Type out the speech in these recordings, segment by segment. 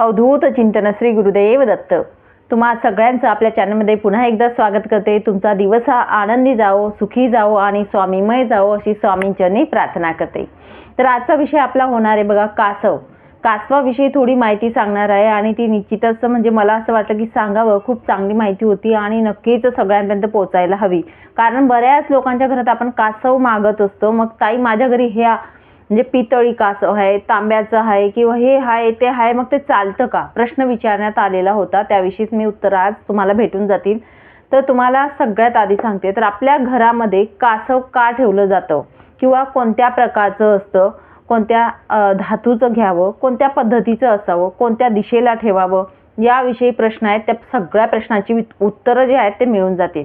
अवधूत चिंतन श्री गुरुदेव दत्त. तुम्हा सगळ्यांचं आपल्या चॅनलमध्ये पुन्हा एकदा स्वागत करते. तुमचा दिवस हा आनंदी जावो सुखी जावो आणि स्वामीमय जावो अशी स्वामींचरणी प्रार्थना करते. तर आजचा विषय आपला होणार आहे बघा कासव. कासवाविषयी थोडी माहिती सांगणार आहे आणि ती निश्चितच म्हणजे मला असं वाटलं की सांगावं. खूप चांगली माहिती होती आणि नक्कीच सगळ्यांपर्यंत पोचायला हवी. कारण बऱ्याच लोकांच्या घरात आपण कासव मागत असतो. मग ताई माझ्या घरी ह्या म्हणजे पितळी कासव आहे तांब्याचं आहे किंवा हे आहे ते आहे मग ते चालतं का? प्रश्न विचारण्यात आलेला होता. त्याविषयीच मी उत्तर आज तुम्हाला भेटून जातील. तर तुम्हाला सगळ्यात आधी सांगते. तर आपल्या घरामध्ये कासव का ठेवलं जातं? किंवा कोणत्या प्रकारचं असतं? कोणत्या धातूचं घ्यावं? कोणत्या पद्धतीचं असावं? कोणत्या दिशेला ठेवावं? याविषयी प्रश्न आहेत. त्या सगळ्या प्रश्नाची उत्तरं जे आहेत ते मिळून जातील.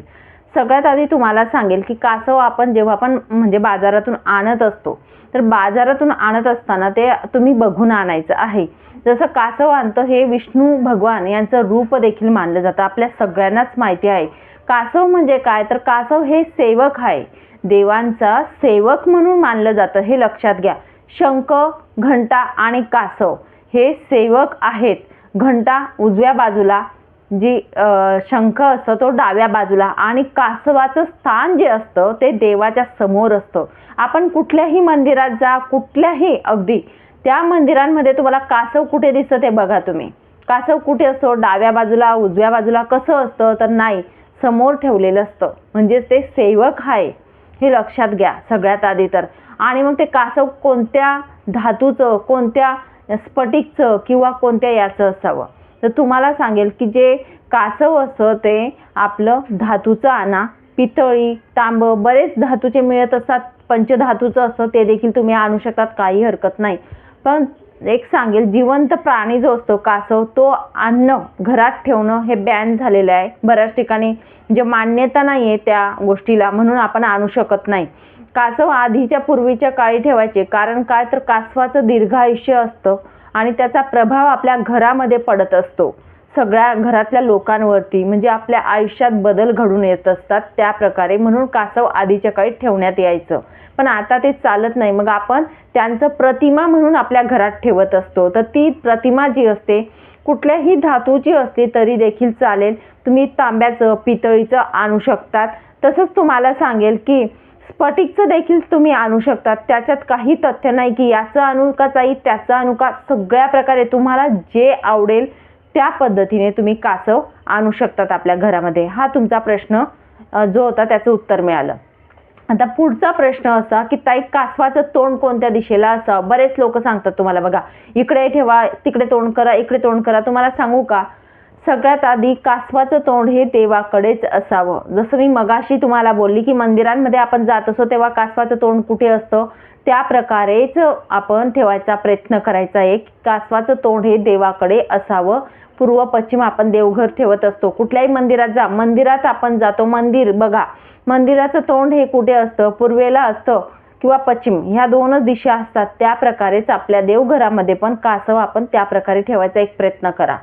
सगळ्यात आधी तुम्हाला सांगेल की कासव आपण जेव्हा आपण म्हणजे बाजारातून आणत असतो तर बाजारातून आणत असताना ते तुम्ही बघून आणायचं आहे. जसं कासव आणतं हे विष्णू भगवान यांचं रूप देखील मानलं जातं. आपल्या सगळ्यांनाच माहिती आहे. कासव म्हणजे काय? तर कासव हे सेवक आहे. देवांचा सेवक म्हणून मानलं जातं हे लक्षात घ्या. शंख घंटा आणि कासव हे सेवक आहेत. घंटा उजव्या बाजूला जी शंख असतो तो डाव्या बाजूला आणि कासवाचं स्थान जे असतं ते देवाच्या समोर असतं. आपण कुठल्याही मंदिरात जा कुठल्याही अगदी त्या मंदिरांमध्ये तुम्हाला कासव कुठे दिसतं ते बघा तुम्ही. कासव कुठे असतो? डाव्या बाजूला उजव्या बाजूला कसं असतं? तर नाही समोर ठेवलेलं असतं. म्हणजे ते सेवक आहे हे लक्षात घ्या सगळ्यात आधी तर. आणि मग ते कासव कोणत्या धातूचं कोणत्या स्फटिकचं किंवा कोणत्या याचं असावं? तर तुम्हाला सांगेल की जे कासव असतं ते आपलं धातूचं आणा. पितळी तांब बरेच धातूचे मिळत असतात. पंचधातूचं असतं ते देखील तुम्ही आणू शकतात काही हरकत नाही. पण एक सांगेल जिवंत प्राणी जो असतो कासव तो आणणं घरात ठेवणं हे बॅन झालेलं आहे. बऱ्याच ठिकाणी जे मान्यता नाही आहे त्या गोष्टीला म्हणून आपण आणू शकत नाही. कासव आधीच्या पूर्वीच्या काळी ठेवायचे कारण काय? तर कासवाचं दीर्घायुष्य असतं. आणि त्याचा प्रभाव आपल्या घरामध्ये पडत असतो. सगळ्या घरातल्या लोकांवरती म्हणजे आपल्या आयुष्यात बदल घडून येत असतात त्या प्रकारे म्हणून कासव आधीच्या काळी ठेवण्यात यायचं. पण आता ते चालत नाही. मग आपण त्यांचं प्रतिमा म्हणून आपल्या घरात ठेवत असतो. तर ती प्रतिमा जी असते कुठल्याही धातूची असली तरी देखील चालेल. तुम्ही तांब्याचं पितळीचं आणू शकतात. तसंच तुम्हाला सांगेल की स्फटिकचं देखील तुम्ही आणू शकता त्याच्यात काही तथ्य नाही की याचं अनुका का ताई त्याचं सगळ्या प्रकारे तुम्हाला जे आवडेल त्या पद्धतीने तुम्ही कासव आणू शकतात आपल्या घरामध्ये. हा तुमचा प्रश्न जो होता त्याचं उत्तर मिळालं. आता पुढचा प्रश्न असा की ताई कासवाचं तोंड कोणत्या दिशेला असावं? बरेच लोक सांगतात तुम्हाला बघा इकडे ठेवा तिकडे तोंड करा इकडे तोंड करा. तुम्हाला सांगू का? सगळ्यात आधी कासवाचं तोंड हे देवाकडेच असावं. जसं मी मगाशी तुम्हाला बोलली की मंदिरांमध्ये आपण जात असतो तेव्हा कासवाचं तोंड कुठे असतं? त्या प्रकारेच आपण ठेवायचा प्रयत्न करायचा आहे कासवाचं तोंड हे देवाकडे असावं. पूर्व पश्चिम आपण देवघर ठेवत असतो. कुठल्याही मंदिरात जा मंदिरात आपण जातो. मंदिर बघा मंदिराचं तोंड हे कुठे असतं? पूर्वेला असतं किंवा पश्चिम. ह्या दोनच दिशा असतात. त्या प्रकारेच आपल्या देवघरामध्ये पण कासव आपण त्या प्रकारे ठेवायचा एक प्रयत्न करा.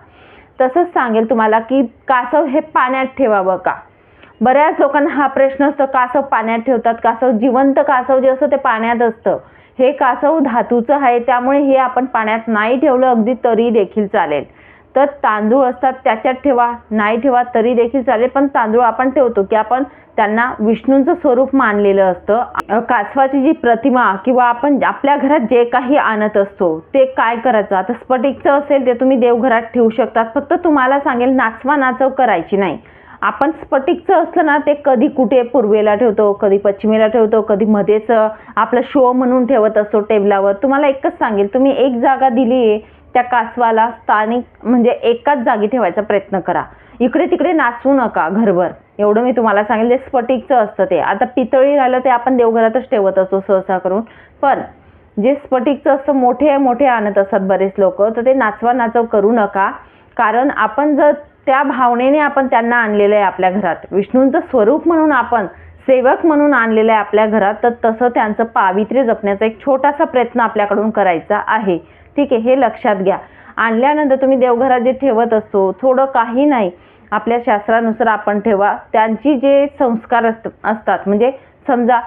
तसंच सांगेल तुम्हाला की कासव हे पाण्यात ठेवावं का? बऱ्याच लोकांना हा प्रश्न असतो कासव पाण्यात ठेवतात कासव जिवंत कासव जे असतं ते पाण्यात असतं. हे कासव धातूचं आहे त्यामुळे हे आपण पाण्यात नाही ठेवलं अगदी तरी देखील चालेल. तर तांदूळ असतात त्याच्यात ठेवा नाही ठेवा तरी देखील चालेल. पण तांदूळ आपण ठेवतो की आपण त्यांना विष्णूंचं स्वरूप मानलेलं असतं. कासवाची जी प्रतिमा किंवा आपण आपल्या घरात जे काही आणत असतो ते काय करायचं? आता स्फटिकचं असेल ते तुम्ही देवघरात ठेवू शकतात. फक्त तुम्हाला सांगेल नाचवा नाचव करायची नाही. आपण स्फटिकचं असलं ना ते कधी कुठे पूर्वेला ठेवतो कधी पश्चिमेला ठेवतो कधी मध्येच आपला आपलं शो म्हणून ठेवत असतो टेबलावर. तुम्हाला एकच सांगेल तुम्ही एक जागा दिली आहे त्या कासवाला स्थानिक म्हणजे एकाच जागी ठेवायचा प्रयत्न करा. इकडे तिकडे नाचवू नका घरभर. एवढं मी तुम्हाला सांगेल जे स्फटिकचं असतं ते. आता पितळी राहिलं ते आपण देवघरातच ठेवत असतो सहसा करून. पण जे स्फटिकचं असतं मोठे मोठे आणत असतात बरेच लोक तर ते नाचवा नाचव करू नका. कारण आपण जर त्या भावनेने आपण त्यांना आणलेलं आहे आपल्या घरात विष्णूंचं स्वरूप म्हणून आपण सेवक म्हणून आणलेलं आहे आपल्या घरात तर तसं त्यांचं पावित्र्य जपण्याचा एक छोटासा प्रयत्न आपल्याकडून करायचा आहे. ठीक आहे हे लक्षात घ्या. आणल्यानंतर तुम्ही देवघरात जे ठेवत असतो थोडं काही नाही. आपल्या शास्त्रानुसार आपण ठेवा. त्यांची जे संस्कार असत असतात म्हणजे समजा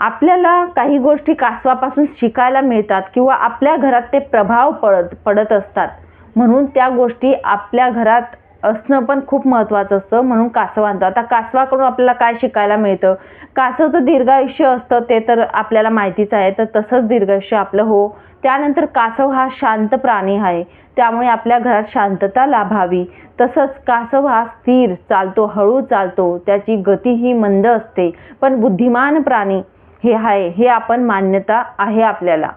आपल्याला काही गोष्टी कासवापासून शिकायला मिळतात किंवा आपल्या घरात ते प्रभाव पडत पडत असतात. म्हणून त्या गोष्टी आपल्या घरात असणं पण खूप महत्त्वाचं असतं म्हणून कासव आणतो आता कासवाकडून आपल्याला काय शिकायला मिळतं? कासवचं दीर्घायुष्य असतं ते तर आपल्याला माहितीच आहे तर तसंच दीर्घायुष्य आपलं हो. त्यानंतर कासव हा शांत प्राणी आहे त्यामुळे आपल्या घरात शांतता लाभावी. तसंच कासव हा स्थिर चालतो हळू चालतो त्याची गती ही मंद असते पण बुद्धिमान प्राणी हे आहे हे आपण मान्यता आहे आपल्याला.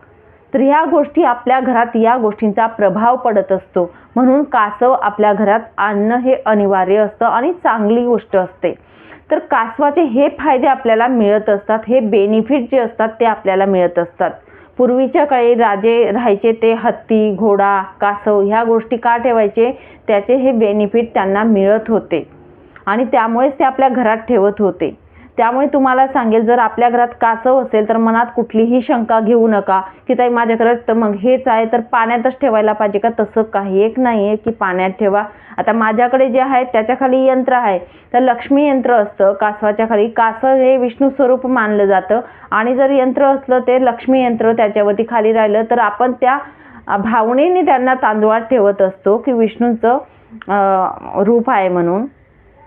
तर ह्या गोष्टी आपल्या घरात या गोष्टींचा प्रभाव पडत असतो. म्हणून कासव आपल्या घरात आणणं हे अनिवार्य असतं आणि चांगली गोष्ट असते. तर कासवाचे हे फायदे आपल्याला मिळत असतात हे बेनिफिट जे असतात ते आपल्याला मिळत असतात. पूर्वीच्या काळी राजे राहायचे ते हत्ती घोडा कासव ह्या गोष्टी का ठेवायचे? त्याचे हे बेनिफिट त्यांना मिळत होते. आणि त्यामुळेच ते आपल्या घरात ठेवत होते. त्यामुळे तुम्हाला सांगेल जर आपल्या घरात कासव असेल तर मनात कुठलीही शंका घेऊ नका. की ताई माझ्या घरात तर मग हेच आहे तर पाण्यातच ठेवायला पाहिजे का? तसं काही एक नाही आहे की पाण्यात ठेवा. आता माझ्याकडे जे आहे त्याच्याखाली यंत्र आहे. तर लक्ष्मी यंत्र असतं कासवाच्या खाली. कासव हे विष्णू स्वरूप मानलं जातं. आणि जर यंत्र असलं ते लक्ष्मी यंत्र त्याच्यावरती खाली राहिलं तर आपण त्या भावनेने त्यांना तांदूळात ठेवत असतो की विष्णूंचं रूप आहे म्हणून.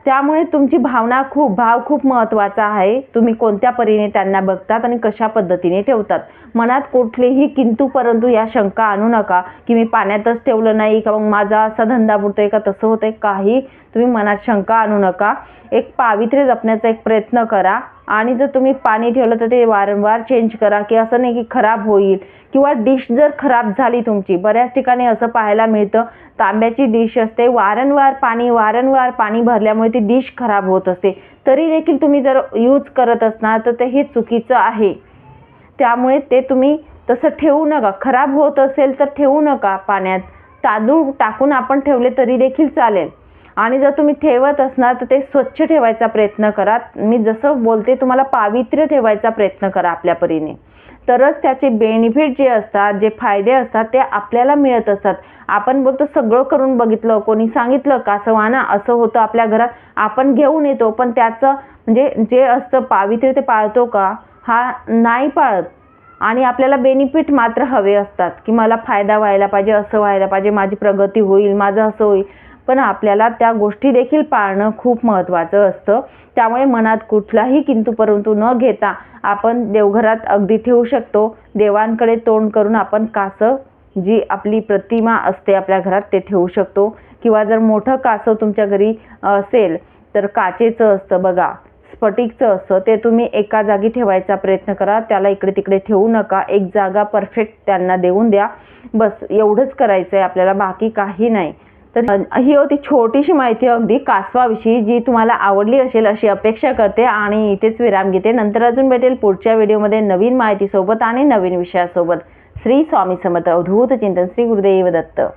त्यामुळे तुमची भावना खूप भाव खूप महत्त्वाचा आहे. तुम्ही कोणत्या परीने त्यांना बघतात आणि कशा पद्धतीने ठेवतात? मनात कुठलेही किंतू परंतु या शंका आणू नका की मी पाण्यातच ठेवलं नाही का मग माझा असा धंदा बुडतोय का तसं होतंय काही. तुम्ही मनात शंका आणू नका. एक पावित्र्य जपण्याचा एक प्रयत्न करा. आणि जर तुम्ही पाणी ठेवलं तर ते वारंवार चेंज करा की असं नाही की खराब होईल. किंवा डिश जर खराब झाली तुमची बऱ्याच ठिकाणी असं पाहायला मिळतं तांब्याची डिश असते वारंवार पाणी वारंवार पाणी भरल्यामुळे ती डिश खराब होत असते. तरी देखील तुम्ही जर यूज करत असणार तर ते हे चुकीचं आहे. त्यामुळे ते तुम्ही तसं ठेवू नका. खराब होत असेल तर ठेवू नका पाण्यात. तांदूळ टाकून आपण ठेवले तरी देखील चालेल. आणि जर तुम्ही ठेवत असणार तर ते स्वच्छ ठेवायचा प्रयत्न करा. मी जसं बोलते तुम्हाला पावित्र्य ठेवायचा प्रयत्न करा आपल्या परीने. तरच त्याचे बेनिफिट जे असतात जे फायदे असतात ते आपल्याला मिळत असतात. आपण बोलतो सगळं करून बघितलं कोणी सांगितलं का असं वाना असं होतं आपल्या घरात आपण घेऊन येतो पण त्याचं म्हणजे जे असतं पावित्र्य ते पाळतो का? हा नाही पाळत. आणि आपल्याला बेनिफिट मात्र हवे असतात की मला फायदा व्हायला पाहिजे असं व्हायला पाहिजे माझी प्रगती होईल माझं असं होईल. पण आपल्याला त्या गोष्टी देखील पाळणं खूप महत्त्वाचं असतं. त्यामुळे मनात कुठलाही किंतु परंतु न घेता आपण देवघरात अगदी ठेवू शकतो. देवांकडे तोंड करून आपण कासं जी आपली प्रतिमा असते आपल्या घरात ते ठेवू शकतो. किंवा जर मोठं कासं तुमच्या घरी असेल तर काचेचं असतं बघा. स्फटिकचं असतं. ते तुम्ही एका जागी ठेवायचा प्रयत्न करा. त्याला इकडे तिकडे ठेवू नका. एक जागा परफेक्ट त्यांना देऊन द्या. बस एवढंच करायचं आहे आपल्याला. बाकी काही नाही. तर ही होती छोटीशी माहिती अगदी कासवाविषयी जी तुम्हाला आवडली असेल अशी अपेक्षा करते. आणि इथेच विराम घेते. नंतर अजून भेटेल पुढच्या व्हिडिओमध्ये नवीन माहितीसोबत आणि नवीन विषयासोबत. श्री स्वामी समर्थ. अवधूत चिंतन श्री गुरुदेव दत्त.